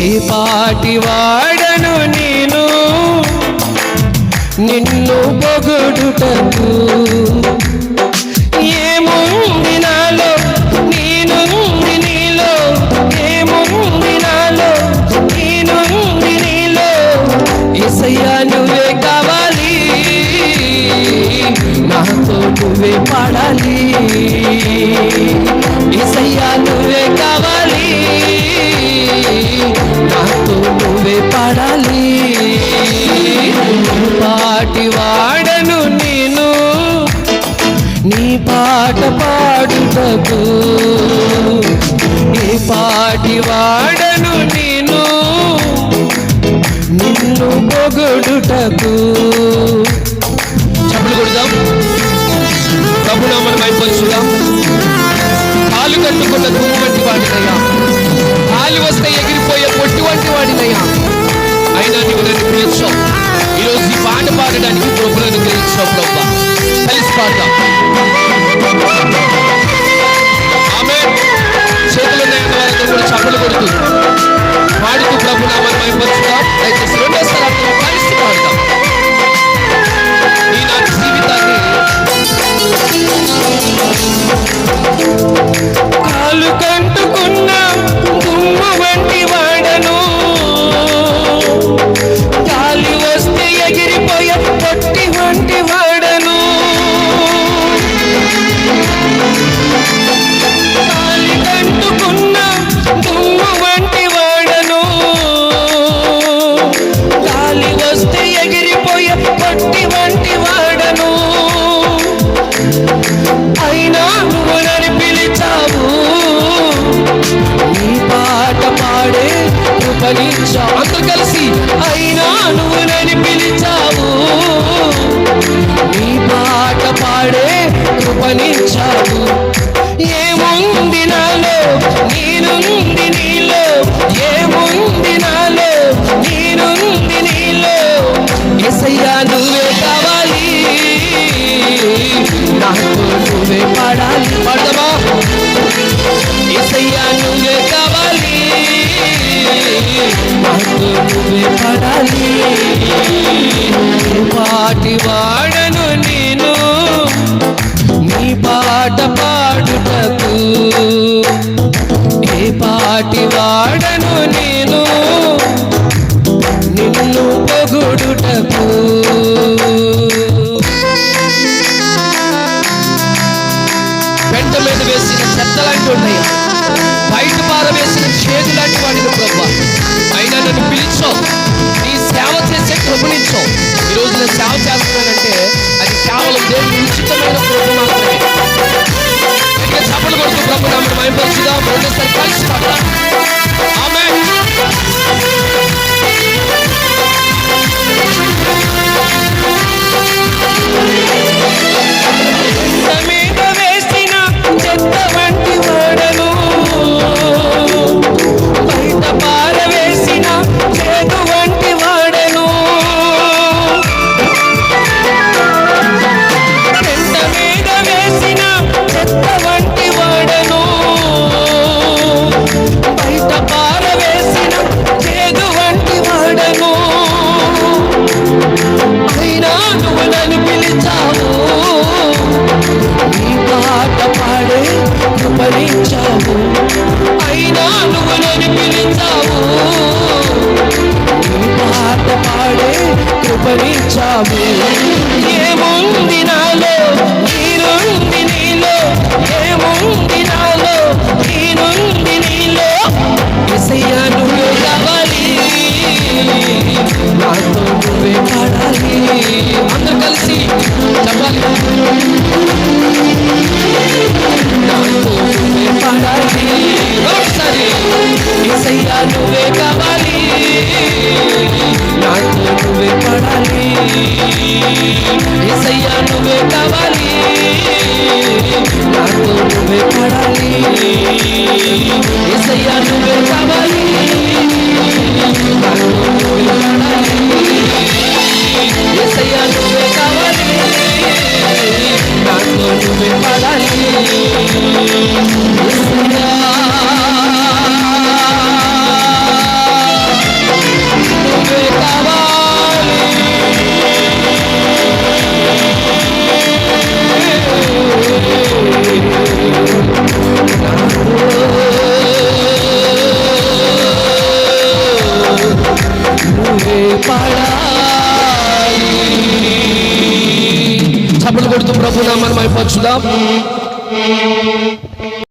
పాటి వాడను నేను? నిన్ను పొగుడుటకు ఏముంది నాలో? నేనుంది నీలో. ఏముంది నాలో? నేనుంది నీలో. ఇసయ్యా నువ్వే కావాలి. నాతో నువ్వే పాట పాడుటకు ఈ పాటి వాడను నేను. నిన్ను పొగుడుటకు. చెప్పులు కొడదాం. ప్రభునామని మైపరుచుదాం కాలు కట్టుకున్న దుమ్ము వంటి వాడినయ్యా. కాలు వస్తే ఎగిరిపోయే పొట్టి వంటి వాడినయ్యా. అయినా నీవు నన్ను పిలిచావు ఈరోజు ఈ పాట పాడడానికి ప్రభులను గ్రహించావు ప్రభా. కలిసి పాడదాం. Thank you. నాకు నువ్వే పాడాలి పాడమా ఎసయ్యా నువ్వే కావాలి నాకు నువ్వే పాడాలి పాటి వాడను నేను నీ పాట పాడుటకు ఏ పాటి వాడను నేను నిన్ను పొగుడుటకు పెంట మీద వేసిన చెత్త లాంటి ఉన్నాయి. బయట పారవేసిన చేదు లాంటి వాడిని ప్రభా. అయినా నన్ను పిలిచో. నీ సేవ చేసే కృపణించావు ఈరోజు నేను సేవ చేస్తున్నానంటే అది కేవలం దేవుని ఉచితమైన కృప మాత్రమే. గట్టిగా చప్పలు కొడుతూ ప్రభు నామని మైపరుచుదాం రెండోసారి కలిసి పడదాం. కృపణించావు అయినా నువ్వు నన్ను పిలిచావు. పాట పాడే కృపణించావు నువ్వే కావాలి నాకు నువ్వే పడాలి ఎసయ్యా నువ్వే కావాలి నాకు నువ్వే పడాలి ఎసయ్యా నువ్వే కావాలి పడాలి. చప్పలు కొడుతూ ప్రభునా మనం అయిపోవచ్చుదా